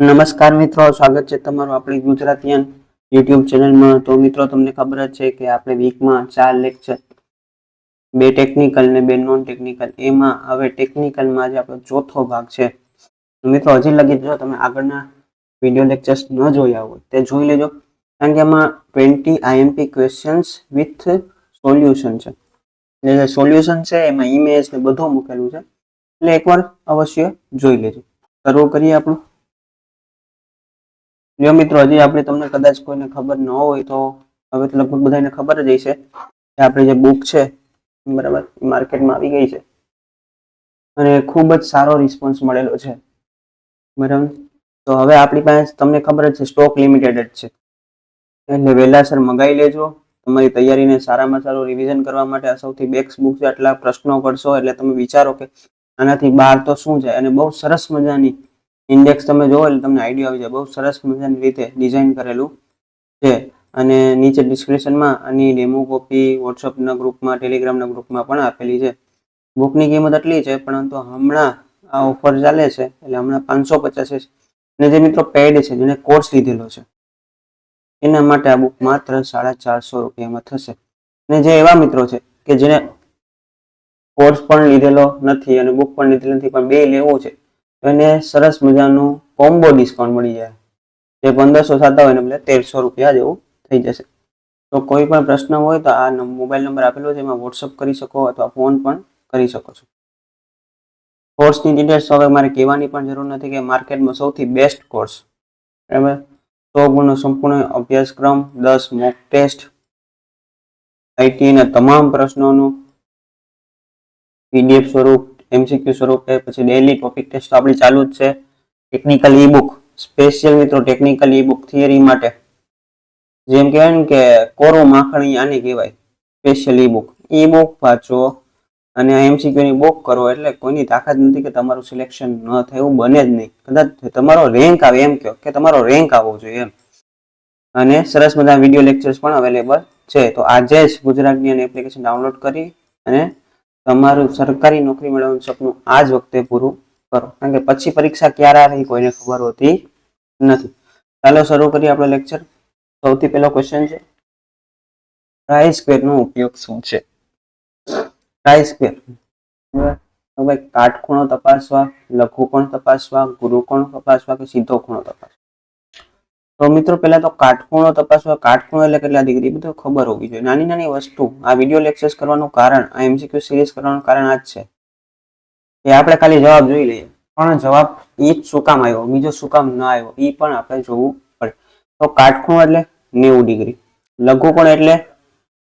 નમસ્કાર મિત્રો, સ્વાગત છે તમારું આપણી ગુજરાતીયન યુટ્યુબ ચેનલમાં તો મિત્રો, તમને ખબર જ છે કે આપણે વીકમાં ચાર લેક્ચર બે ટેકનિકલ ને બે નોન ટેકનિકલ એમાં હવે ટેકનિકલમાં આજે આપણો ચોથો ભાગ છે. મિત્રો, હજી લગી જો તમે આગળના વીડિયો લેક્ચર્સ ન જોયા હોય, તે જોઈ લેજો. કારણ કે એમાં twenty IMP questions with solution છે. એટલે જે સોલ્યુશન છે, એમાં ઇમેજ ને બધું મૂકેલું છે. એટલે એકવાર અવશ્ય જોઈ લેજો. શરૂ કરીએ આપણું. જો મિત્રો, હજી આપણે તમને કદાચ કોઈને ખબર ન હોય તો હવે તો લગભગ બધાને ખબર જ હશે કે આપણી જે બુક છે, બરાબર માર્કેટમાં આવી ગઈ છે. અને ખૂબ જ સારો રિસ્પોન્સ મળેલો છે. બરાબર? તો હવે આપણી પાસે તમને ખબર જ છે સ્ટોક લિમિટેડ જ છે. એટલે વહેલાસર મગાવી લેજો. તમારી તૈયારીને સારામાં સારું રિવિઝન કરવા માટે આ સૌથી બેસ્ટ બુક છે. આટલા પ્રશ્નો કરશો એટલે તમે વિચારો કે આનાથી બહાર તો શું છે અને બહુ સરસ મજાની ઇન્ડેક્સ તમે જોવો એટલે તમને આઈડિયા આવી જાય. બહુ સરસ મજાની રીતે ડિઝાઇન કરેલું છે. અને નીચે ડિસ્ક્રિપ્શનમાં આની ડેમો કોપી વોટ્સઅપના ગ્રુપમાં ટેલિગ્રામના ગ્રુપમાં પણ આપેલી છે. બુકની કિંમત એટલી છે, પરંતુ હમણાં આ ઓફર ચાલે છે. એટલે હમણાં પાંચસો પચાસ અને જે મિત્રો પેડ છે, જેને કોર્સ લીધેલો છે, એના માટે આ બુક માત્ર સાડા ચારસો રૂપિયામાં થશે. અને જે એવા મિત્રો છે, કે જેને કોર્સ પણ લીધેલો નથી અને બુક પણ લીધેલી નથી, પણ બે લેવું છે એને સરસ મજાનું કોમ્બો ડિસ્કાઉન્ટ મળી જાય. જે પંદરસો થતા હોય ને એટલે તેરસો રૂપિયા જેવું થઈ જશે. તો કોઈ પણ પ્રશ્ન હોય તો આ મોબાઈલ નંબર આપેલો છે, એમાં વોટ્સઅપ કરી શકો અથવા ફોન પણ કરી શકો છો. કોર્સની ડિટેલ્સ હવે મારે કહેવાની પણ જરૂર નથી કે માર્કેટમાં સૌથી બેસ્ટ કોર્સ બરાબર? સો ગુણનો સંપૂર્ણ અભ્યાસક્રમ, દસ મોક ટેસ્ટ આઈટીના તમામ પ્રશ્નોનું પીડીએફ સ્વરૂપ એમસીક્યુ સ્વરૂપે પછી ડેલી ટોપિક ટેસ્ટ આપણી ચાલુ જ છે. ટેકનિકલ ઈ બુક સ્પેશિયલ મિત્રો ટેકનિકલ ઈ બુક થિયરી માટે. જેમ કહેવાય ને કે કોરો માખણી આને કહેવાય special e book e book વાંચો અને એમસીક્યુની બુક કરો એટલે કોઈની તાકાત નથી કે તમારું સિલેક્શન ન થયું બને જ નહીં. કદાચ તમારો રેન્ક આવે, એમ કહો કે તમારો રેન્ક આવવો જોઈએ, એમ. અને સરસ બધા વીડિયો લેક્ચર્સ પણ અવેલેબલ છે. તો આજે જ ગુજરાતની એપ્લિકેશન ડાઉનલોડ કરી અને તમારું સરકારી નોકરી મેળવવાનું સપનું આ જ વખતે પૂરું કરો. કારણ કે પછી પરીક્ષા ક્યારે આવે કોઈને ખબર હોતી નથી. ચાલો શરૂ કરીએ આપણો લેક્ચર સૌથી પહેલો ક્વેશ્ચન છે ટ્રાય સ્ક્વેર નો ઉપયોગ શું છે? ટ્રાય સ્ક્વેર ભાઈ કાટખૂણો તપાસવા લઘુકોણ તપાસવા ગુરુકોણ તપાસવા કે સીધો ખૂણો તપાસવા? તો મિત્રો, પહેલા તો કાટખૂણો તપાસો. કાટખૂણો એટલે કેટલા ડિગ્રી બધું ખબર હોવી જોઈએ. નાની નાની વસ્તુ. આ વીડિયો લેક્ચર્સ કરવાનું કારણ, આ એમસીક્યુ સિરીઝ કરવાનું કારણ આ જ છે. એ આપણે ખાલી જવાબ જોઈ લઈએ. પણ જવાબ એ જ શું કામ આવ્યો? બીજો શું કામ ન આવ્યો? એ પણ આપણે જોવું પડે. તો કાટખૂણો એટલે નેવું ડિગ્રી લઘુકોણ એટલે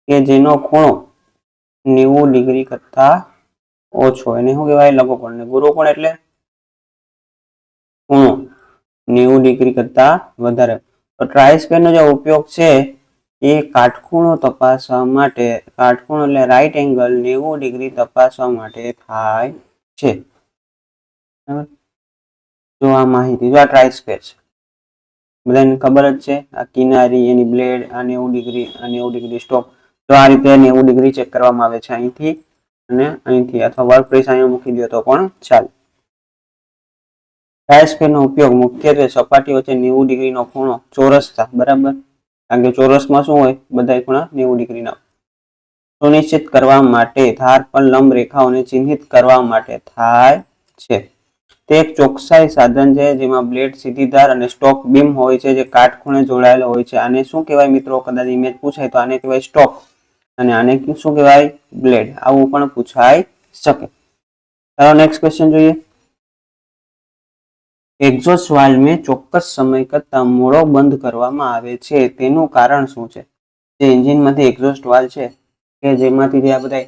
કે જેનો ખૂણો નેવું ડિગ્રી કરતા ઓછો. એને શું કહેવાય? લઘુકોણ. ને ગુરુકોણ એટલે ખૂણો. નેવું ડિગ્રી કરતા વધારે. તો ટ્રાય નો જે ઉપયોગ છે, એ કાટખૂણો તપાસવા માટે, કાટખૂણો એટલે રાઈટ એંગલ નેવું ડિગ્રી તપાસવા માટે થાય છે. જો આ માહિતી, જો આ ટ્રાય સ્ક્વેર છે. બધાને ખબર જ છે, આ કિનારી, એની બ્લેડ આ નેવું ડિગ્રી, આ નેવું ડિગ્રી સ્ટોપ તો આ રીતે નેવું ડિગ્રી ચેક કરવામાં આવે છે અહીંથી અને અહીંથી, અથવા વર્ક પ્રેસ અહીંયા મૂકી દો તો પણ ચાલે. ટ્રાય સ્ક્વેરનો ઉપયોગ મુખ્યત્વે સપાટી વચ્ચે નેવું ડિગ્રીનો ખૂણો ચોરસતા, બરાબર? કારણ કે ચોરસમાં શું હોય? બધા ખૂણા નેવું ડિગ્રીના. સુનિશ્ચિત કરવા માટે ધાર પર લંબ રેખાઓને ચિહ્નિત કરવા માટે થાય છે. તે એક ચોકસાઈ સાધન છે, જેમાં બ્લેડ સીધી ધાર અને સ્ટોક બીમ હોય છે, જે કાટખૂણે જોડાયેલો હોય છે. આને શું કહેવાય મિત્રો? કદાચ ઇમેજ પૂછાય તો આને કહેવાય સ્ટોક અને આને શું કહેવાય બ્લેડ? આવું પણ પૂછાય શકે. ચાલો નેક્સ્ટ ક્વેશ્ચન જોઈએ. એક્ઝોસ્ટ વાલ્વને ચોક્કસ સમય કરતાં મોડો બંધ કરવામાં આવે છે. તેનું કારણ શું છે? જે એન્જિનમાંથી એક્ઝોસ્ટ વાલ્વ છે કે જેમાંથી જે આ બધા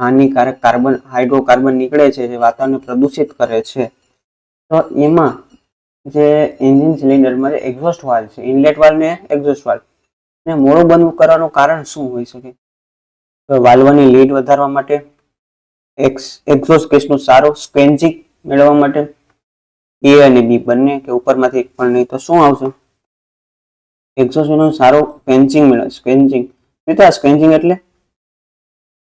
હાનિકારક કાર્બન, હાઇડ્રોકાર્બન નીકળે છે, જે વાતાવરણને પ્રદૂષિત કરે છે. તો એમાં જે એન્જિન સિલિન્ડરમાં જે એક્ઝોસ્ટ વાલ્વ છે, ઇનલેટ વાલ્વ ને એક્ઝોસ્ટ વાલ્વ, ને મોડો બંધ કરવાનું કારણ શું હોઈ શકે? તો વાલ્વની લીડ વધારવા માટે, એક્સ, એક્ઝોસ્ટ ગેસનું સારો સ્ક્વેન્જિંગ મેળવવા માટે એ અને બી બંને કે ઉપરમાંથી એક પણ નહીં, તો શું આવશે? એક્ઝોસ્ટનું સારું સ્કેન્ચિંગ મેળવે, સ્કેન્ચિંગ. મિત્રો સ્કેન્ચિંગ એટલે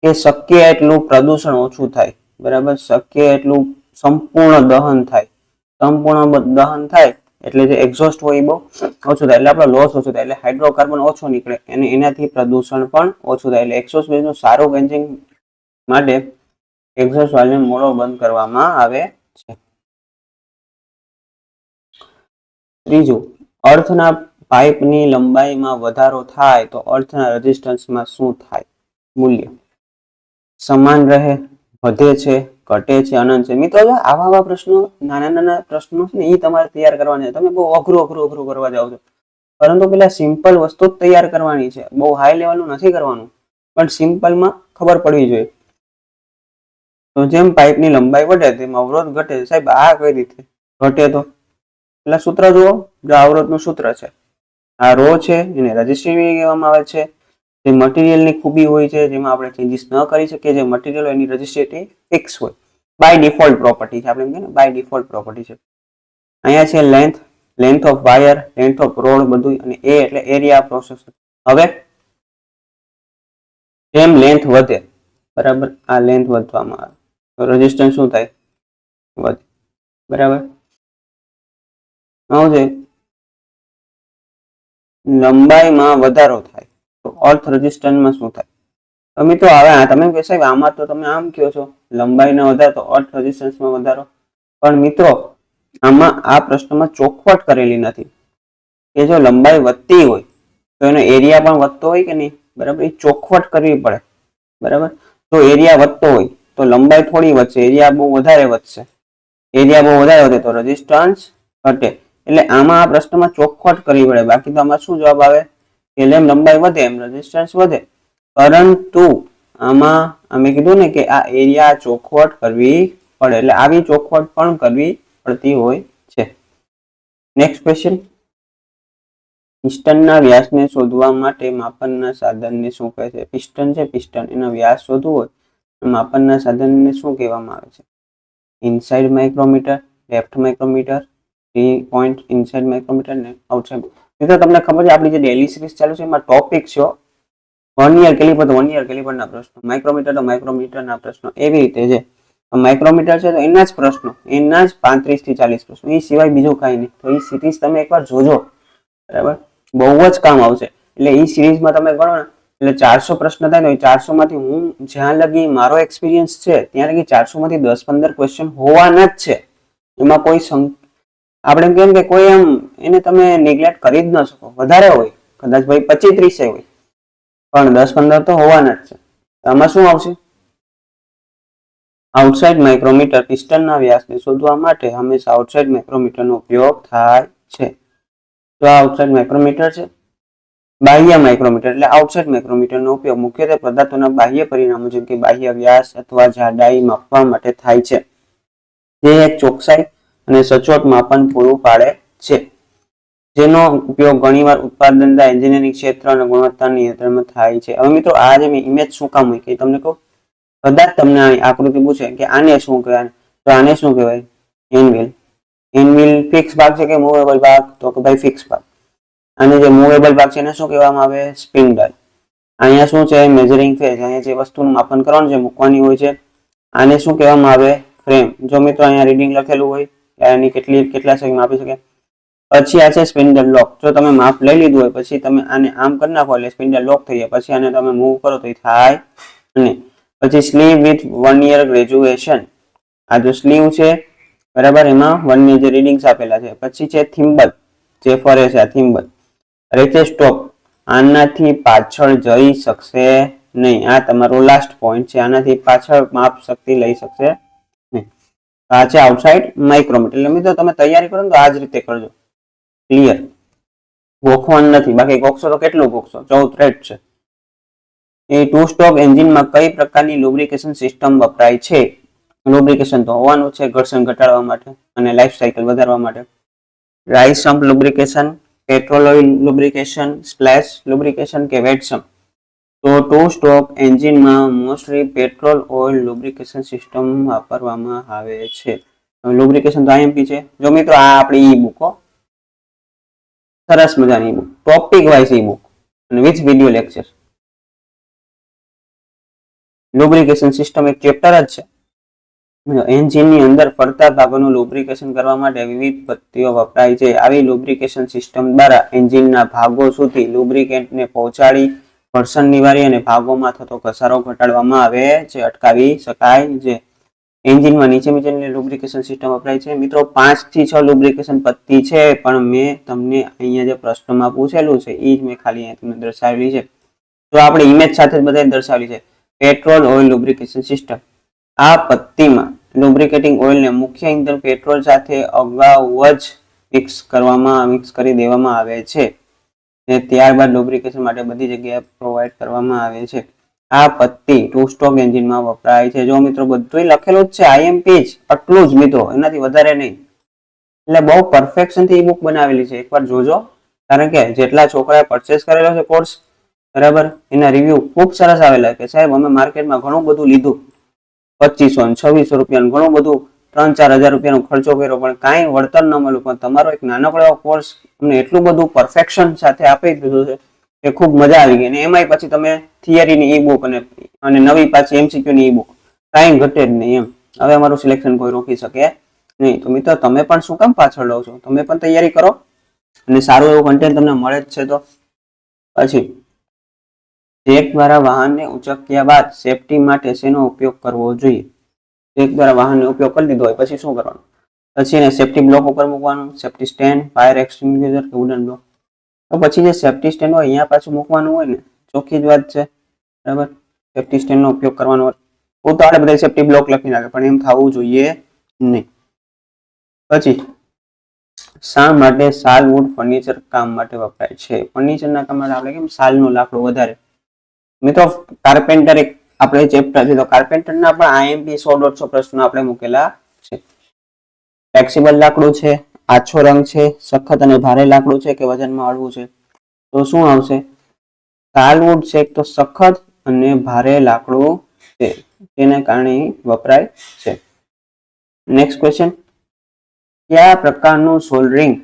કે શક્ય એટલું પ્રદૂષણ ઓછું થાય, બરાબર? શક્ય એટલું સંપૂર્ણ દહન થાય. સંપૂર્ણ દહન થાય એટલે જે એક્ઝોસ્ટ હોય એ બહુ ઓછું થાય, એટલે આપણો લોસ ઓછો થાય, એટલે હાઇડ્રોકાર્બન ઓછો નીકળે, અને એનાથી પ્રદૂષણ પણ ઓછું થાય. એટલે એક્ઝોસ્ટ ગેસનું સારું ગેન્જિંગ માટે એક્ઝોસ્ટ વાલ્વને મોડો બંધ કરવામાં આવે છે. ત્રીજું અર્થના પાઇપની લંબાઈમાં વધારો થાય તો અર્થના રેઝિસ્ટન્સમાં શું થાય? મૂલ્ય. સમાન રહે, વધે છે, ઘટે છે, અનંત છે. મિત્રો આવા આવા પ્રશ્નો, નાના નાના પ્રશ્નો છે ને એ તમારે તૈયાર કરવાના છે. તમે બહુ અઘરું અઘરું અઘરું કરવા જાઓ છો. પરંતુ પેલા સિમ્પલ વસ્તુ જ તૈયાર કરવાની છે. બહુ હાઈ લેવલનું નથી કરવાનું. પણ સિમ્પલમાં ખબર પડવી જોઈએ. તો જેમ પાઇપની લંબાઈ વધે, તેમ અવરોધ ઘટે. સાહેબ, આ કઈ રીતે? ઘટે તો? એટલે સૂત્ર જુઓ, જો અવરોધનું સૂત્ર છે. આ રો છે, એને રજિસ્ટ્રી કહેવામાં આવે છે. જે મટીરિયલની ખૂબી હોય છે, જેમાં આપણે ચેન્જીસ ન કરી શકીએ, જે મટીરિયલ હોય એની રજિસ્ટ્રેટી ફિક્સ હોય. બાય ડિફોલ્ટ પ્રોપર્ટી છે, આપણે એમ કહીએ બાય ડિફોલ્ટ પ્રોપર્ટી છે. અહીંયા છે length length of wire length of rod બધું, અને એ એટલે એરિયા પ્રોસેસ હવે, જેમ લેન્થ વધે, બરાબર? આ લેન્થ વધવામાં આવે. તો રેઝિસ્ટન્સ શું થાય? વધે. બરાબર? છે? લંબાઈમાં વધારો થાય. તો અર્થ રજિસ્ટન્સમાં શું થાય? તો મિત્રો હવે તમે કહે સાહેબ આમાં તો તમે આમ કહો છો, લંબાઈના વધારો તો અર્થ રજિસ્ટન્સમાં વધારો. પણ મિત્રો, આમાં આ પ્રશ્નમાં ચોખવટ કરેલી નથી. કે જો લંબાઈ વધતી હોય, તો એનો એરિયા પણ વધતો હોય કે નહીં? બરાબર, એ ચોખવટ કરવી પડે. બરાબર? જો એરિયા વધતો હોય, તો લંબાઈ થોડી વધશે, એરિયા બહુ વધારે વધશે. એરિયા બહુ વધારે વધે તો રેઝિસ્ટન્સ ઘટે. એટલે આમાં આ પ્રશ્નમાં ચોખવટ કરવી પડે. બાકી તો આમાં શું જવાબ આવે? કે જેમ લંબાઈ વધે, એમ રેઝિસ્ટન્સ વધે. પરંતુ આમાં અમે કીધું ને કે આ એરિયા ચોખવટ કરવી પડે. એટલે આવી ચોખવટ પણ કરવી પડતી હોય છે. નેક્સ્ટ ક્વેશ્ચન પિસ્ટનના વ્યાસને શોધવા માટે માપનના સાધનને શું કહે છે? પિસ્ટન છે, પિસ્ટન. એનો વ્યાસ શોધવો હોય માપનના સાધનને શું કહેવામાં આવે છે? Inside micrometer left micrometer three point inside micrometer ને આઉટસાઇડ મિત્રો તમને ખબર છે, આપણી જે ડેલી સિરીઝ ચાલુ છે, એમાં ટોપિક છે વન યર કેલિપર તો વન યર કેલિપરના પ્રશ્નો. માઇક્રોમીટર તો માઇક્રોમીટરના પ્રશ્નો. એવી રીતે છે. માઇક્રોમીટર છે તો એના જ પ્રશ્નો, એના જ પાંત્રીસથી ચાલીસ પ્રશ્નો. એ સિવાય બીજું કાંઈ નહીં. તો એ સિરીઝ તમે એકવાર જોજો. બરાબર? બહુ જ કામ આવશે. એટલે એ સિરીઝમાં તમે ગણો ને, એટલે ચારસો પ્રશ્ન થાય ને ચારસો માંથી હું જ્યાં લગી મારો એક્સપિરિયન્સ છે, ત્યાં લગી ચારસો માંથી દસ પંદર ક્વેશ્ચન હોવાના જ છે. એમાં કોઈ આપણે કેમ કે કોઈ એમ એને તમે નેગ્લેક્ટ કરી જ ન શકો. વધારે હોય. કદાચ ભાઈ પચીસ ત્રીસે હોય. પણ દસ પંદર તો હોવાના જ છે. આમાં શું આવશે? આઉટસાઇડ માઇક્રોમીટર પિસ્ટનના વ્યાસને શોધવા માટે હંમેશા આઉટસાઇડ માઇક્રોમીટરનો ઉપયોગ થાય છે. તો આ આઉટસાઇડ માઇક્રોમીટર છે. બાહ્ય માઇક્રોમીટર એટલે આઉટસાઇડ માઇક્રોમીટરનો ઉપયોગ મુખ્યત્વે પદાર્થોના બાહ્ય પરિણામો જેમ કે બાહ્ય વ્યાસ અથવા જાડાઈ માપવા માટે થાય છે. જે એક ચોકસાઈ અને સચોટ માપન પૂરું પાડે છે. જેનો ઉપયોગ ઘણીવાર ઉત્પાદનતા એન્જિનિયરિંગ ક્ષેત્ર અને ગુણવત્તા નિયંત્રણમાં થાય છે. હવે મિત્રો, આ જે મેં ઇમેજ શું કામ મૂકી તમને કહું. કદાચ તમને આકૃતિ પૂછે કે આને શું કહેવાય? તો આને શું કહેવાય? એનવિલ એનવિલ ફિક્સ ભાગ છે કે મૂવેબલ ભાગ? તો કે ભાઈ ફિક્સ ભાગ. અને જે મૂવેબલ ભાગ છે એને શું કહેવામાં આવે? સ્પિન્ડલ અહીંયા શું છે? મેજરિંગ ફેઝ અહીંયા જે વસ્તુનું માપન કરવાનું છે, મૂકવાની હોય છે. આને શું કહેવામાં આવે? ફ્રેમ જો મિત્રો અહીંયા રીડિંગ લખેલું હોય આની કેટલી કેટલા સેકન્ડ આપી શકે? પછી આ છે સ્પિન્ડલ લોક જો તમે માપ લઈ લીધું હોય, પછી તમે આને આમ કરી નાખો એટલે સ્પિન્ડલ લોક થઈ જાય. પછી આને તમે મૂવ કરો તો એ થાય નહીં. પછી sleeve with one year graduation આ જો સ્લીવ છે, બરાબર? એમાં વન યર જે રીડિંગ્સ આપેલા છે. પછી છે થિમ્બલ જે ફરે છે આ થિમ્બલ રેચે સ્ટોપ આનાથી પાછળ જઈ શકશે નહીં. આ તમારો લાસ્ટ પોઈન્ટ છે. આનાથી પાછળ માપ શક્તિ લઈ શકશે આ છે આઉટસાઇડ માઇક્રોમીટર એટલે મિત્રો, તમે તૈયારી કરો તો આ જ રીતે કરજો. ક્લિયર ગોખવાનું નથી. બાકી ગોખશો તો કેટલું ગોખશો? ચૌદ રેટ છે. એ ટુ સ્ટોક એન્જિનમાં કઈ પ્રકારની લુબ્રિકેશન સિસ્ટમ વપરાય છે? લુબ્રિકેશન તો હોવાનું છે, ઘર્ષણ ઘટાડવા માટે અને લાઈફ સાયકલ વધારવા માટે. Rice sump lubrication petrol oil lubrication splash lubrication કે વેટ સમ્પ તો ટુ સ્ટ્રોક એન્જિનમાં mostly petrol, oil lubrication system વાપરવામાં આવે છે. લુબ્રિકેશન તો આઈએમપી છે. જો મિત્રો આ આપણી ઈ બુકો સરસ મજાની book topic wise e book અને with video lecture lubrication system એક ચેપ્ટર જ છે. એન્જિનની અંદર ફરતા ભાગોનું લુબ્રિકેશન કરવા માટે વિવિધ પદ્ધતિઓ વપરાય છે. આવી લુબ્રિકેશન સિસ્ટમ દ્વારા એન્જિનના ભાગો સુધી લુબ્રિકેન્ટને પહોંચાડી ઘર્ષણ નિવારી અને ભાગોમાં થતો ઘસારો ઘટાડવામાં આવે છે. અટકાવી શકાય છે. એન્જિનમાં નીચે નીચેની લુબ્રિકેશન સિસ્ટમ વપરાય છે. મિત્રો, પાંચથી છ લુબ્રિકેશન પદ્ધતિ છે, પણ મેં તમને અહીંયા જે પ્રશ્નમાં પૂછેલું છે એ જ મેં ખાલી અહીંયા તમને દર્શાવેલી છે. તો આપણે ઇમેજ સાથે જ બધાને દર્શાવેલી છે, પેટ્રોલ ઓઇલ લુબ્રિકેશન સિસ્ટમ. આ પત્તીમાં લુબ્રિકેટિંગ ઓઇલને મુખ્ય ઇંધણ પેટ્રોલ સાથે અગાઉ જ મિક્સ કરવામાં, મિક્સ કરી દેવામાં આવે છે. અને ત્યારબાદ લુબ્રિકેશન માટે બધી જગ્યાએ પ્રોવાઈડ કરવામાં આવે છે. આ પત્તી ટુ સ્ટોક એન્જિનમાં વપરાય છે. જો મિત્રો બધું લખેલું જ છે આઈએમપી જ, આટલું જ મિત્રો, એનાથી વધારે નહીં. એટલે બહુ પરફેક્શનથી બુક બનાવેલી છે. એકવાર જોજો. કારણ કે જેટલા છોકરાએ પરચેસ કરેલો છે કોર્સ બરાબર? એના રિવ્યુ ખૂબ સરસ આવેલા કે સાહેબ, અમે માર્કેટમાં ઘણું બધું લીધું. પચીસો ને છવ્વીસો રૂપિયાનું ઘણું બધું ત્રણ ચાર હજાર રૂપિયાનો ખર્ચો કર્યો, પણ કાંઈ વળતર ન મળ્યું. પણ તમારો એક નાનકડો એવો કોર્સ અમને એટલું બધું પરફેક્શન સાથે આપી દીધું છે કે ખૂબ મજા આવી ગઈ. અને એમાંય પછી તમે થિયરીની ઈ બુક અને અને નવી પાછી એમસીક્યુની ઈ બુક કાંઈ ઘટે જ નહીં એમ. હવે અમારું સિલેક્શન કોઈ રોકી શકે નહીં. તો મિત્રો, તમે પણ શું કામ પાછળ લો છો? તમે પણ તૈયારી કરો. અને સારું એવું કન્ટેન્ટ તમને મળે જ છે તો. પછી ચેક દ્વારા વાહનને ઉચક્યા બાદ સેફટી માટે શેનો ઉપયોગ કરવો જોઈએ? ચેક દ્વારા વાહનનો ઉપયોગ કરી દીધો હોય, પછી શું કરવાનું? પછી એને સેફ્ટી બ્લોક ઉપર મૂકવાનું સેફટી સ્ટેન્ડ ફાયર એક્સટિંગ્યુઝર કે વુડન બ્લોક તો પછી જે સેફ્ટી સ્ટેન્ડ હોય, અહીંયા પાછું મૂકવાનું હોય ને, ચોખ્ખી જ વાત છે. બરાબર? સેફ્ટી સ્ટેન્ડનો ઉપયોગ કરવાનો હોય. ઉતાવળે બધા સેફ્ટી બ્લોક લખી નાખે, પણ એમ થવું જોઈએ નહીં. પછી, શા માટે સાલ વુડ ફર્નિચર કામ માટે વપરાય છે? ફર્નિચરના કામ માટે આપણે કેમ સાલનું લાકડું વધારે? મિત્રો કાર્પેન્ટર એક આપણે ચેપ્ટર છે તો કાર્પેન્ટરના પણ આઈએમપી સો, દોઢસો પ્રશ્નો આપણે મૂકેલા છે. ફ્લેક્સિબલ લાકડું છે, આછો રંગ છે, સખત અને ભારે લાકડું છે કે વજનમાં હળવું છે? તો શું આવશે? સાલવુડ છે તો સખત અને ભારે લાકડું છે તેને કારણે વપરાય છે. નેક્સ્ટ ક્વેશ્ચન કયા પ્રકારનું સોલ્ડરિંગ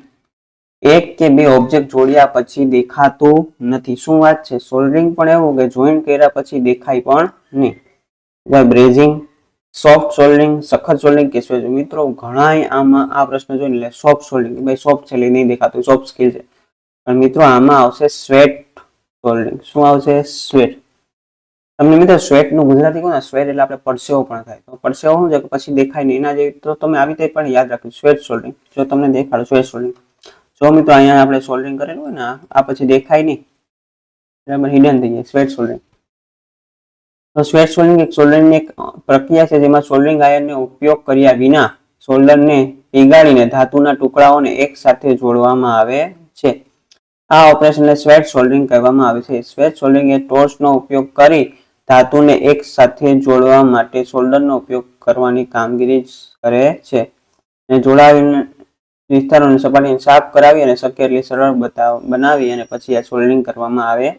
એક કે બે ઓબ્જેક્ટ જોડ્યા પછી દેખાતું નથી. શું વાત છે? સોલ્ડરિંગ પણ એવું કે જોઈન્ટ કર્યા પછી દેખાય પણ નહીં. બ્રેઝિંગ સોફ્ટ સોલ્ડરિંગ સખત સોલ્ડરિંગ કે છે? મિત્રો ઘણા આમાં આ પ્રશ્ન જોઈને લે સોફ્ટ સોલ્ડરિંગ ભાઈ સોફ્ટ છે એટલે નહીં દેખાતું સોફ્ટ સ્કિલ છે. પણ મિત્રો, આમાં આવશે સ્વેટ સોલ્ડરિંગ શું આવશે? સ્વેટ તમને મિત્રો સ્વેટનું ગુજરાતી કહું ને સ્વેટ એટલે આપણે પરસેવો પણ થાય. તો પરસેવો શું છે? પછી દેખાય નહીં. એના જેવી તો તમે આવી રીતે પણ યાદ રાખ્યું સ્વેટ સોલ્ડરિંગ જો તમને દેખાડો સ્વેટ સોલ્ડરિંગ જો મિત્રો, અહીંયા આપણે સોલ્ડરિંગ કરેલું હોય ને, આ- પછી દેખાય નહીં. બરાબર હિડન થઈ જાય સ્વેટ સોલ્ડરિંગ તો સ્વેટ સોલ્ડરિંગ એક સોલ્ડરિંગની એક પ્રક્રિયા છે જેમાં સોલ્ડરિંગ આયનનો ઉપયોગ કર્યા વિના સોલ્ડરને પીગાળીને ધાતુના ટુકડાઓને એક સાથે જોડવામાં આવે છે. આ ઓપરેશનને સ્વેટ સોલ્ડરિંગ કહેવામાં આવે છે. સ્વેટ સોલ્ડરિંગ એ ટોર્ચનો ઉપયોગ કરી ધાતુને એક સાથે જોડવા માટે સોલ્ડરનો ઉપયોગ કરવાની કામગીરી કરે છે. અને જોડાવીને વિસ્તારોની સપાટીને સાફ કરાવી અને શક્ય એટલી સરળ બતાવ, બનાવી અને પછી આ સોલ્ડરિંગ કરવામાં આવે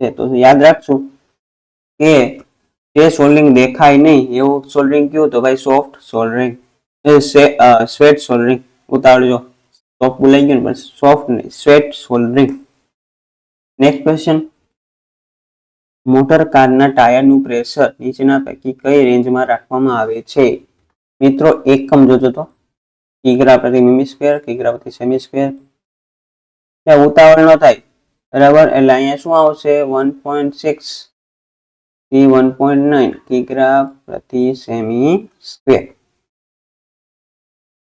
છે. તો યાદ રાખશું કે જે સોલ્ડરિંગ દેખાય નહીં, એવું સોલ્ડરિંગ કયું? તો ભાઈ સોફ્ટ સોલ્ડરિંગ સ્વેટ સોલ્ડરિંગ ઉતારજો સોફ્ટ બોલાઈ ગયું પણ સોફ્ટ નહીં, sweat soldering next question motor કારના ટાયરનું પ્રેશર નીચેના પૈકી કઈ રેન્જમાં રાખવામાં આવે છે? મિત્રો, એકમ જોજો તો. કિગ્રા પ્રતિ મિમી સ્ક્વેર કિગ્રા પ્રતિ સેમી સ્ક્વેર એટલે ઉતાવળ ન થાય. બરાબર? એટલે અહીંયા શું આવશે? વન પોઈન્ટ સિક્સથી વન પોઈન્ટ નાઇન કિગ્રા પ્રતિ સેમી સ્ક્વેર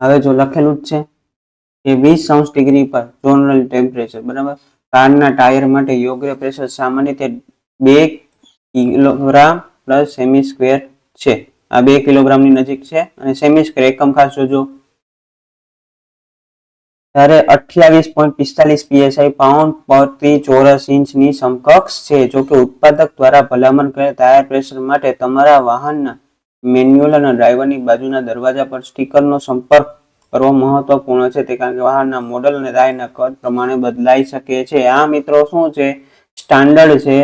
હવે જો લખેલું જ છે કે વીસ અંશ ડિગ્રી પર જોનરલ ટેમ્પરેચર, બરાબર? કારના ટાયર માટે યોગ્ય પ્રેશર સામાન્ય બે કિલોગ્રામ પ્લસ સેમી સ્ક્વેર છે. આ બે કિલોગ્રામની નજીક છે અને સેમી સ્ક્વેર એકમ ખાસ જોજો. ત્યારે અઠ્યાવીસ પોઈન્ટ પિસ્તાલીસ પીએસઆઈ પાઉન્ડ પ્રતિ ચોરસ ઇંચની સમકક્ષ છે. જો કે ઉત્પાદક દ્વારા ભલામણ કરેલ ટાયર પ્રેશર માટે તમારા વાહનના મેન્યુઅલ અને ડ્રાઈવરની બાજુના દરવાજા પર સ્ટીકરનો સંપર્ક કરવો મહત્વપૂર્ણ છે. તે કારણ કે વાહનના મોડલ અને ટાયરના કદ પ્રમાણે બદલાઈ શકે છે. આ મિત્રો, શું છે? સ્ટાન્ડર્ડ છે.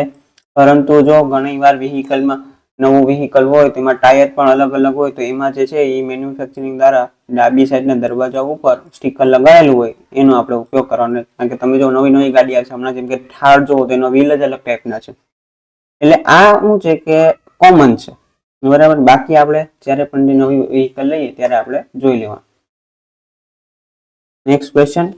પરંતુ જો ઘણી વાર વ્હીકલમાં નવું વ્હીકલ હોય, તેમાં ટાયર પણ અલગ અલગ હોય, તો એમાં જે છે એ મેન્યુફેક્ચરિંગ દ્વારા ડાબી સાઈડના દરવાજા ઉપર સ્ટીકર લગાવેલું હોય, એનો આપણે ઉપયોગ કરવાનો કારણ કે તમે જો નવી નવી ગાડી આવે છે હમણાં જેમ કે થાર જોવો તો એનો વ્હીલ જ અલગ ટાઈપના છે. એટલે આ શું છે કે કોમન છે. બરાબર? બાકી આપણે જ્યારે પણ નવી વ્હીકલ લઈએ ત્યારે આપણે જોઈ લેવાનું. Next question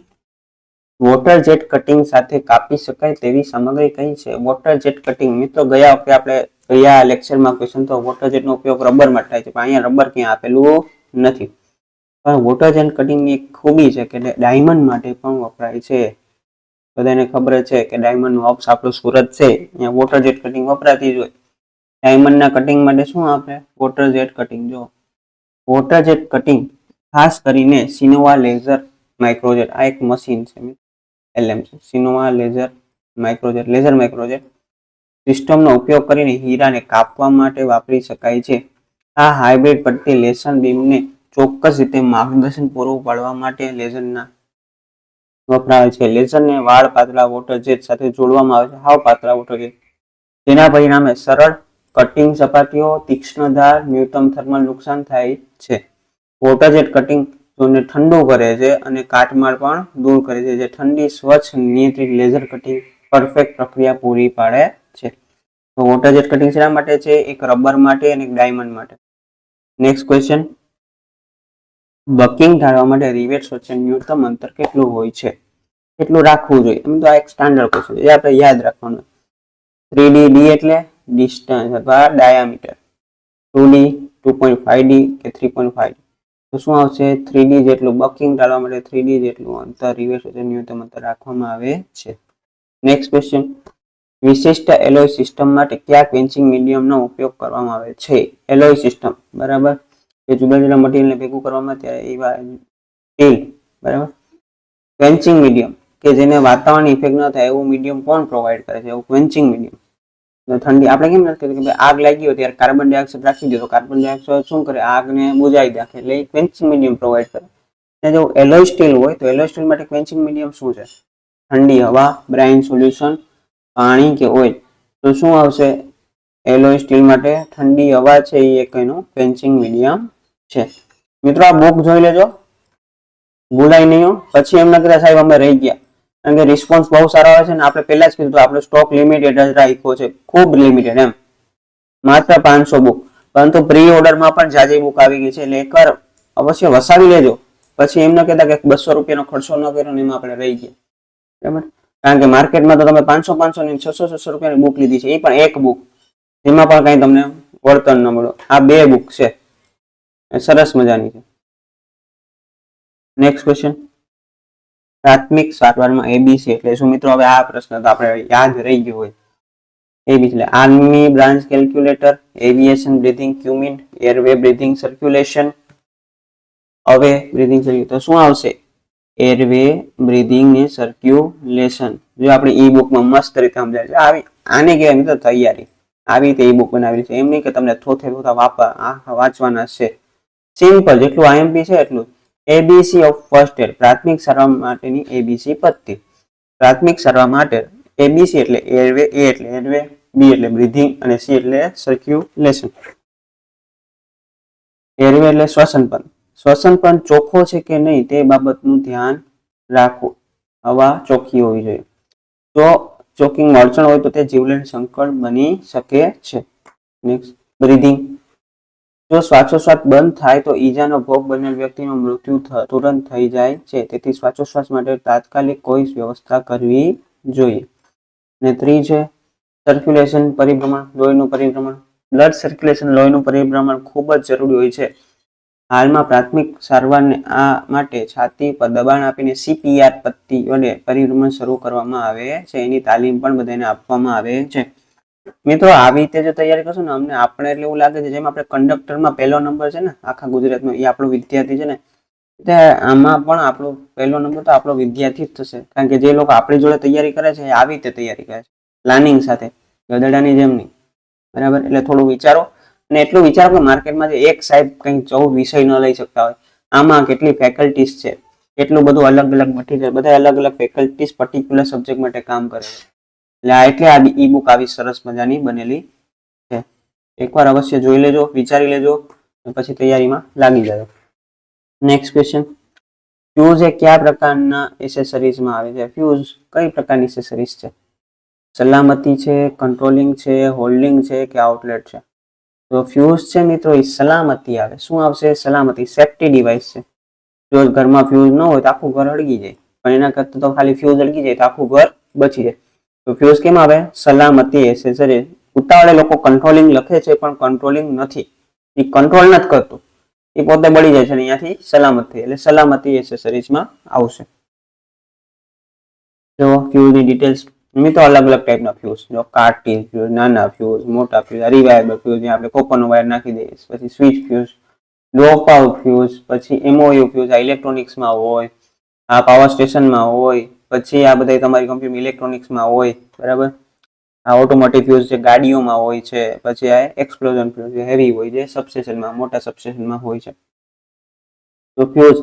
water jet cutting સાથે કાપી શકાય તેવી સામગ્રી કઈ છે? વોટર જેટ કટિંગ મિત્રો, ગયા વખતે આપણે ગયા લેક્ચરમાં ક્વેશ્ચન તો વોટર જેટનો ઉપયોગ રબરમાં થાય છે. પણ અહીંયા રબર ક્યાં આપેલું નથી. પણ વોટર જેટ કટિંગ એક ખૂબી છે કે ડાયમંડ માટે પણ વપરાય છે. બધાને ખબર છે કે ડાયમંડ ઓપ્સ આપણું સુરત છે. અહીંયા વોટર જેટ કટિંગ વપરાતી જ હોય. ડાયમંડના કટિંગ માટે શું આપે વોટર જેટ કટિંગ. જો, વોટર જેટ કટિંગ ખાસ કરીને સિનોવા લેઝર માઇક્રોજેટ. આ એક મશીન છે એલએમસી સિનોવા લેઝર માઇક્રોજેટ. લેઝર માઇક્રોજેટ સિસ્ટમનો ઉપયોગ કરીને હીરાને કાપવા માટે વાપરી શકાય છે. આ હાઇબ્રિડ પટ્ટી લેસન બીમને ચોક્કસ રીતે માર્ગદર્શન પૂરું પાડવા માટે લેઝરના વપરાય છે. લેઝરને વાળ પાતળા વોટર જેટ સાથે જોડવામાં આવે છે. હાવ પાતળા વોટર જેટ જેના પરિણામે સરળ કટિંગ સપાટીઓ, તીક્ષ્ણ ધાર, ન્યૂનતમ થર્મલ નુકસાન થાય છે. વોટર જેટ કટિંગ જોને ઠંડુ કરે છે અને કાટમાળ પણ દૂર કરે છે, જે ઠંડી, સ્વચ્છ, નિયંત્રિત લેઝર કટિંગ પરફેક્ટ પ્રક્રિયા પૂરી પાડે છે. તો વોટર જેટ કટિંગ શેના માટે છે? એક રબર માટે અને એક ડાયમંડ માટે. Next question. બકિંગ ઢાળવા માટે રિવેટ્સ વચ્ચે ન્યૂનતમ અંતર કેટલું હોય છે? કેટલું રાખવું જોઈએ? એમ તો આ એક સ્ટાન્ડર્ડ ક્વેશ્ચન એ આપણે યાદ રાખવાનું થ્રી ડી ડી એટલે ડિસ્ટન્સ અથવા diameter two D two point five D કે થ્રી પોઈન્ટ ફાઈવ તો શું આવશે? થ્રી ડી જેટલું બકિંગ ટાળવા માટે થ્રી ડી જેટલું અંતર રિવેર્સ વચ્ચે ન્યૂનતમ અંતર રાખવામાં આવે છે. નેક્સ્ટ ક્વેશ્ચન વિશિષ્ટ એલોય સિસ્ટમ માટે કયા ક્વેન્ચિંગ મીડિયમનો ઉપયોગ કરવામાં આવે છે? એલોય સિસ્ટમ બરાબર? એ જુદા જુદા મટીરિયલને ભેગું કરવામાં ત્યારે એવા સ્ટીલ બરાબર? ક્વેન્ચિંગ મીડિયમ કે જેને વાતાવરણ ઇફેક્ટ ન થાય એવું મીડિયમ કોણ પ્રોવાઈડ કરે છે? એવું ક્વેન્ચિંગ મીડિયમ ઠંડી, આપણે કેમ નથી કે આગ લાગી હોય ત્યારે કાર્બન ડાયોક્સાઇડ રાખી દો કાર્બન ડાયોક્સાઇડ શું કરે? આગને બુજાવી નાખે એટલે એ ક્વેન્ચિંગ મીડિયમ પ્રોવાઈડ કરે. અને જો એલોય સ્ટીલ હોય તો એલોય સ્ટીલ માટે ક્વેન્ચિંગ મીડિયમ શું છે? ઠંડી હવા બ્રાઇન સોલ્યુશન પાણી કે ઓઇલ તો શું આવશે? એલોય સ્ટીલ માટે ઠંડી હવા છે એ એક એનું ક્વેન્ચિંગ મીડિયમ છે. મિત્રો, આ બુક જોઈ લેજો. ભૂલાય નહીં. પછી એમ ના સાહેબ, અમે રહી ગયા. કારણ કે રિસ્પોન્સ બહુ સારો આવે છે ને, આપણે પહેલા જ કીધું આપણે સ્ટોક લિમિટેડ જ રાખ્યો છે. ખૂબ લિમિટેડ એમ. માત્ર પાંચસો બુક પરંતુ પ્રી ઓર્ડરમાં પણ જાજી બુક આવી ગઈ છે. એકવાર અવશ્ય વસાવી લેજો. પછી એમ ન કહેતા કે બસો રૂપિયાનો ખર્ચો ન કર્યો ને એમાં આપણે રહી ગયા. બરાબર? કારણ કે માર્કેટમાં તો તમે પાંચસો પાંચસો ની છસો છસો રૂપિયાની બુક લીધી છે. એ પણ એક બુક એમાં પણ કઈ તમને વળતર ન મળ્યો આ બે બુક છે. સરસ મજાની છે. નેક્સ્ટ ક્વેશ્ચન પ્રાથમિક સારવારમાં એબીસી એટલે શું? મિત્રો, હવે આ પ્રશ્ન તો આપણે યાદ રહી ગયો હોય. એબી એટલે army branch calculator, aviation breathing cumin, airway breathing circulation. હવે બ્રીથિંગ તો શું આવશે? એરવે બ્રીથિંગ ને સર્ક્યુલેશન. જો આપણે ઈ બુકમાં મસ્ત રીતે સમજાય છે. આવી આને કહેવાય મિત્રો તૈયારી. આવી રીતે ઈ બુક બનાવેલી છે. એમ નહીં કે તમને થોથે થોથા વાપા આ વાંચવાના છે. સિમ્પલ જેટલું આઈએમપી છે એટલું. એબીસી ઓફ ફર્સ્ટ એડ પ્રાથમિક સારવાર માટેની એબીસી પદ્ધતિ. પ્રાથમિક સારવાર માટે એબીસી એટલે એરવે એ એટલે એરવે બી એટલે બ્રીથિંગ અને સી એટલે સર્ક્યુલેશન એરવે એટલે શ્વસન પણ. શ્વસન પણ ચોખ્ખો છે કે નહીં તે બાબતનું ધ્યાન રાખવું. હવા ચોખ્ખી હોવી જોઈએ. જો ચોકિંગ અડચણ હોય તો તે જીવલેણ સંકટ બની શકે છે. નેક્સ્ટ બ્રીથિંગ જો શ્વાસોશ્વાસ બંધ થાય તો ઈજાનો ભોગ બનેલ વ્યક્તિનું મૃત્યુ તુરંત થઈ જાય છે. તેથી શ્વાસોશ્વાસ માટે તાત્કાલિક કોઈ વ્યવસ્થા કરવી જોઈએ. ને ત્રી છે સર્ક્યુલેશન પરિભ્રમણ, લોહીનું પરિભ્રમણ. બ્લડ સર્ક્યુલેશન લોહીનું પરિભ્રમણ ખૂબ જ જરૂરી હોય છે. હાલમાં પ્રાથમિક સારવારને આ માટે છાતી પર દબાણ આપીને સીપીઆર પત્તી વડે પરિભ્રમણ શરૂ કરવામાં આવે છે. એની તાલીમ પણ બધાને આપવામાં આવે છે. મિત્રો આવી રીતે જો તૈયારી કરશો ને, અમને આપણે એટલે એવું લાગે છે, જેમ આપણે કંડક્ટરમાં પહેલો નંબર છે ને, આખા ગુજરાતમાં એ આપણો વિદ્યાર્થી છે ને આમાં પણ આપણો પહેલો નંબર તો આપણો વિદ્યાર્થી જ થશે. કારણ કે જે લોકો આપણી જોડે તૈયારી કરે છે, એ આવી રીતે તૈયારી કરે છે પ્લાનિંગ સાથે ગદડાની જેમ નહીં. બરાબર? એટલે થોડું વિચારો. અને એટલું વિચારો કે માર્કેટમાંથી એક સાહેબ કંઈ ચૌદ વિષય ન લઈ શકતા હોય, આમાં કેટલી ફેકલ્ટીઝ છે કેટલું બધું અલગ અલગ મટીરિયલ બધા અલગ અલગ ફેકલ્ટીઝ પર્ટિક્યુલર સબ્જેક્ટ માટે કામ કરે છે. એટલે આ એટલે ઈ બુક આવી સરસ મજાની બનેલી છે. એકવાર અવશ્ય જોઈ લેજો, વિચારી લેજો પછી તૈયારીમાં લાગી જાજો નેક્સ્ટ ક્વેશ્ચન ફ્યુઝ એ કયા પ્રકારના એસેસરીઝમાં આવે છે? ફ્યુઝ કઈ પ્રકારની એસેસરીઝ છે? સલામતી છે કંટ્રોલિંગ છે હોલ્ડિંગ છે કે આઉટલેટ છે? તો ફ્યુઝ છે મિત્રો, એ સલામતી આવે. શું આવશે? સલામતી સેફ્ટી ડિવાઇસ છે. જો ઘરમાં ફ્યુઝ ન હોય તો આખું ઘર અડગી જાય. પણ એના કરતાં તો ખાલી ફ્યુઝ અડગી જાય તો આખું ઘર બચી જાય. તો ફ્યુઝ કેમ આવે? સલામતી એસેસરી ઉતાવળે લોકો કંટ્રોલિંગ લખે છે, પણ કંટ્રોલિંગ નથી. એ કંટ્રોલ નથી કરતું. એ પોતે બળી જાય છે અને અહીંયાથી સલામત. એટલે સલામતી એસેસરીઝમાં આવશે. જો ફ્યુઝની ડિટેલ્સ મિત્રો અલગ અલગ ટાઈપના ફ્યુઝ જો કાર્ટી ફ્યુઝ નાના ફ્યુઝ મોટા ફ્યુઝ રિવાયેબલ ફ્યુઝ જ્યાં આપણે કોપરનો વાયર નાખી દઈએ. પછી switch fuse low power fuse પછી એમઓયુ ફ્યુઝ આ ઇલેક્ટ્રોનિક્સમાં હોય, આ પાવર સ્ટેશનમાં હોય પછી આ બધા તમારી કમ્પ્યુટર ઇલેક્ટ્રોનિક્સમાં હોય, બરાબર? આ ઓટોમોટિવ ફ્યુઝ છે ગાડીઓમાં હોય છે, પછી આ એક્સપ્લોઝન ફ્યુઝ હેવી હોય છે સબસ્ટેશનમાં મોટા સબસ્ટેશનમાં હોય છે. તો ફ્યુઝ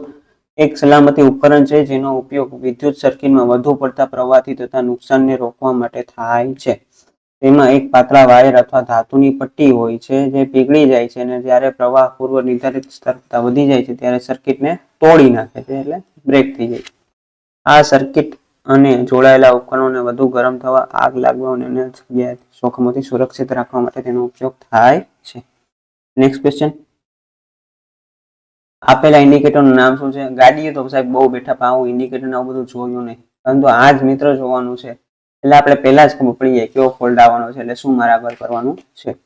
એક સલામતી ઉપકરણ છે, જેનો ઉપયોગ વિદ્યુત સર્કિટમાં વધુ પડતા પ્રવાહથી થતા નુકસાનને રોકવા માટે થાય છે. તેમાં એક પાતળા વાયર અથવા ધાતુની પટ્ટી હોય છે, જે પીગળી જાય છે અને જ્યારે પ્રવાહ પૂર્વ નિર્ધારિત સ્તર વધી જાય છે, ત્યારે સર્કિટને તોડી નાખે છે, એટલે બ્રેક થઈ જાય આ સર્કિટ અને જોડાયેલા ઉપકરણોને વધુ ગરમ થવા આગ લાગવા અને અન્ય જગ્યાએ જોખમોથી સુરક્ષિત રાખવા માટે તેનો ઉપયોગ થાય છે. નેક્સ્ટ ક્વેશ્ચન આપેલા ઇન્ડિકેટરનું નામ શું છે? ગાડીએ તો સાહેબ બહુ બેઠા આવું ઇન્ડિકેટર આવું બધું જોયું નહીં. પરંતુ આ જ મિત્ર જોવાનું છે. એટલે આપણે પહેલા જ ખબર પડી જાય કેવો ફોલ્ડ આવવાનો છે એટલે શું મારા આગળ કરવાનું છે.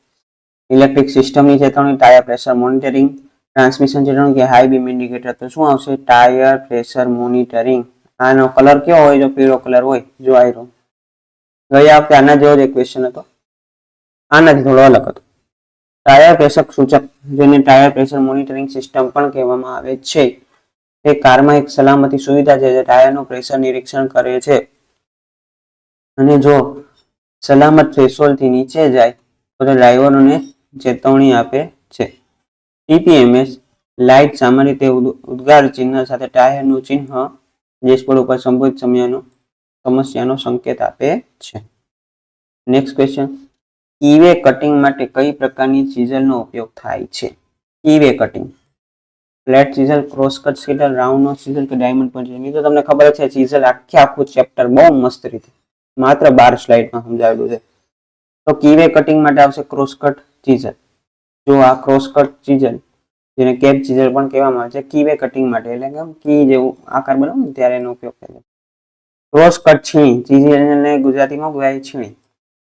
ઇલેક્ટ્રિક સિસ્ટમની ચેતવણી ટાયર પ્રેશર મોનિટરિંગ ટ્રાન્સમિશન ચેતવણી કે હાઈ બીમ ઇન્ડિકેટર તો શું આવશે? ટાયર પ્રેશર મોનિટરિંગ આનો કલર કેવો હોય જો પીળો કલર હોય, જો આયરો ગયા વખતે આના જેવો જ એક ક્વેશ્ચન હતો. આનાથી થોડો અલગ હતો. ટાયર પ્રેશર સૂચક, જેને ટાયર પ્રેશર મોનિટરિંગ સિસ્ટમ પણ કહેવામાં આવે છે. તે કારમાં એક સલામતી સુવિધા છે, જે ટાયરનું પ્રેશર નિરીક્ષણ કરે છે. અને જો સલામત થ્રેશોલ્ડથી નીચે જાય, તો ડ્રાઈવરોને ચેતવણી આપે છે. ટીપીએમએસ લાઇટ સામાન્ય રીતે ઉદ- ઉદ્ગાર ચિહ્ન સાથે ટાયરનું ચિહ્ન ડેશબોર્ડ ઉપર સંભવિત સમયનો, સમસ્યાનો સંકેત આપે છે. નેક્સ્ટ ક્વેશ્ચન ઈવે કટિંગ માટે કઈ પ્રકારની ચીઝલનો ઉપયોગ થાય છે? E-way cutting flat chisel cross cut scatter round નો ચીઝલ કે ડાયમંડ પંચર મિત્રો, તમને ખબર છે ચીઝલ આખે આખું ચેપ્ટર બહુ મસ્ત રીતે, માત્ર બાર સ્લાઇડમાં સમજાવેલું છે. તો કીવે કટિંગ માટે આવશે ક્રોસ કટ ચીઝલ જો આ ક્રોસ કટ ચીઝલ જેને કેપ ચીઝલ પણ કહેવામાં આવે છે, કીવે કટિંગ માટે. એટલે કે કી જેવું આકાર બનાવો ને ત્યારે એનો ઉપયોગ થાય છે. Cross cut છીણી. ચીઝલને ગુજરાતીમાં કહેવાય છીણી.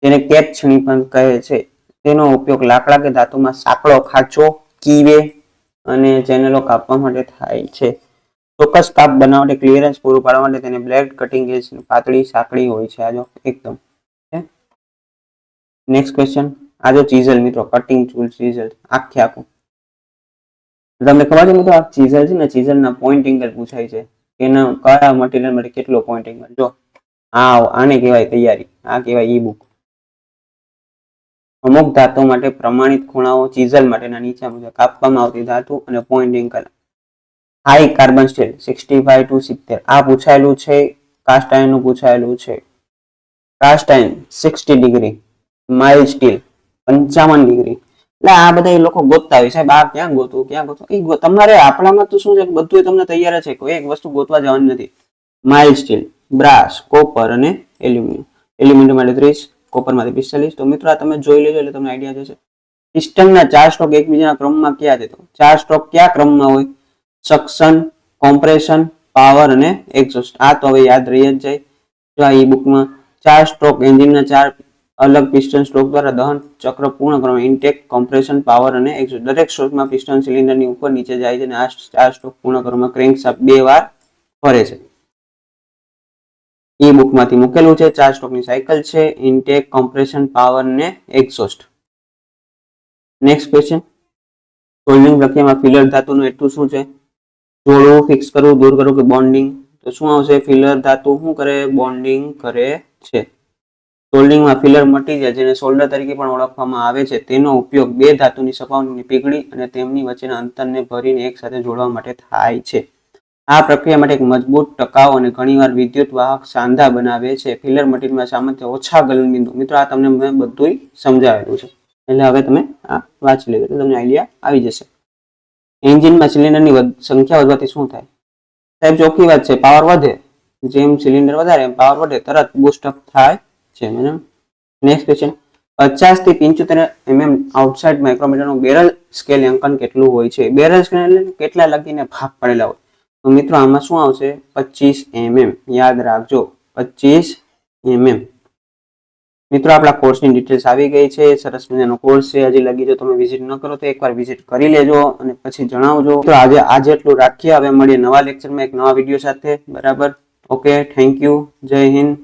જેને કેપ છીણી પણ કહે છે. તેનો ઉપયોગ લાકડા કે ધાતુમાં સાંકડો ખાંચો, કીવે અને ચેનલો કાપવા માટે થાય છે. ચોક્કસ કાપ બનાવવા માટે ક્લિયરન્સ પૂરું પાડવા માટે તેને બ્લેડ કટિંગ એજ પાતળી સાંકડી હોય છે. આ જો એકદમ નેક્સ્ટ ક્વેશ્ચન આ જો ચીઝલ મિત્રો કટિંગ ટૂલ ચીઝલ આખે આખું તમને ખબર છે મિત્રો, આ ચીઝલ છે ને, ચીઝલના પોઈન્ટ એંગલ પૂછાય છે. એના કયા મટીરિયલ માટે કેટલો પોઈન્ટ એંગલ જો આ આને કહેવાય તૈયારી. આ કહેવાય ઈ બુક અમુક ધાતુ માટે પ્રમાણિત ખૂણાઓ ચીઝલ માટેના નીચે મુજબ કાપવામાં આવતી ધાતુ અને point angle high carbon steel sixty five two સિત્તેર. આ પૂછાયેલું છે કાસ્ટ આયર્નનું પૂછાયેલું છે. Cast iron sixty degree mild steel પંચાવન ડિગ્રી એટલે આ બધા એ લોકો ગોતતા હોય સાહેબ, આ ક્યાં ગોતું ક્યાં ગોતવું? એ તમારે આપણામાં તો શું છે બધું તમને તૈયાર છે. કોઈ એક વસ્તુ ગોતવા જવાની નથી. Mild steel, brass, copper and aluminium. Aluminium માટે ત્રીસ કોપરમાંથી પિસ્તાલીસ. તો મિત્રો આ તમે જોઈ લેજો, એટલે તમને આઈડિયા જશે. સિસ્ટમના ચાર સ્ટ્રોક એકબીજાના ક્રમમાં ક્યાં છે તો? ચાર સ્ટ્રોક કયા ક્રમમાં હોય? સક્શન, કોમ્પ્રેશન, પાવર અને એક્ઝોસ્ટ. આ તો હવે યાદ રહી જ જાય. જો આ ઈ બુકમાં ચાર સ્ટ્રોક એન્જિનના ચાર અલગ પિસ્ટન સ્ટ્રોક દ્વારા દહન ચક્ર પૂર્ણ કરવા ઇન્ટેક કોમ્પ્રેશન પાવર અને એક્ઝોસ્ટ દરેક સ્ટ્રોકમાં પિસ્ટન સિલિન્ડરની ઉપર નીચે જાય છે અને આ ચાર સ્ટ્રોક પૂર્ણ કરવામાં ક્રેન્ક બે વાર ફરે છે. ઈ બુકમાંથી મૂકેલું છે. ચાર સ્ટ્રોકની સાયકલ છે. ઇન્ટેક કોમ્પ્રેશન પાવર ને એક્ઝોસ્ટ નેક્સ્ટ ક્વેશ્ચન સોલ્ડરિંગ પ્રક્રિયામાં ફિલર ધાતુનું એટલું શું છે? જોડવું ફિક્સ કરવું, દૂર કરવું કે બોન્ડિંગ તો શું આવશે? ફિલર ધાતુ શું કરે? બોન્ડિંગ કરે છે. સોલ્ડરિંગમાં ફિલર મટીરિયલ જેને સોલ્ડર તરીકે પણ ઓળખવામાં આવે છે, તેનો ઉપયોગ બે ધાતુની સપાટીની પીગળી અને તેમની વચ્ચેના અંતરને ભરીને એકસાથે જોડવા માટે થાય છે. આ પ્રક્રિયા માટે એક મજબૂત ટકાઉ અને ઘણીવાર વિદ્યુત વાહક સાંધા બનાવે છે. ફિલર મટીરિયલમાં સામાન્ય ઓછા ગલનબિંદુ. મિત્રો, આ તમને મેં બધું સમજાવેલું છે. એટલે હવે તમે આ વાંચી લેજો એટલે તમને આઈડિયા આવી જશે. એન્જિનમાં સિલિન્ડરની સંખ્યા વધવાથી શું થાય? સાહેબ, ચોખ્ખી વાત છે પાવર વધે. જેમ સિલિન્ડર વધારે, એમ પાવર વધે. તરત બુસ્ટ અપ થાય. છે, બરાબર? નેક્સ્ટ ક્વેશ્ચન પચાસથી પંચોતેર એમએમ આઉટસાઇડ માઇક્રોમીટરનું બેરલ સ્કેલ અંકન કેટલું હોય છે? બેરલ સ્કેલ એટલે કેટલા લગીને ભાગ પડેલા હોય? તો મિત્રો, આમાં શું આવશે? પચીસ એમએમ યાદ રાખજો, પચીસ એમએમ મિત્રો, આપણા કોર્સની ડિટેલ્સ આવી ગઈ છે, સરસ મજાનો કોર્સ છે, હજી લગી જો તમે વિઝિટ ન કરો તો એકવાર વિઝિટ કરી લેજો અને પછી જણાવજો. તો આજે આજે એટલું રાખીએ હવે મળીએ નવા લેક્ચરમાં એક નવા વીડિયો સાથે, બરાબર? ઓકે થેન્ક યુ જય હિન્દ.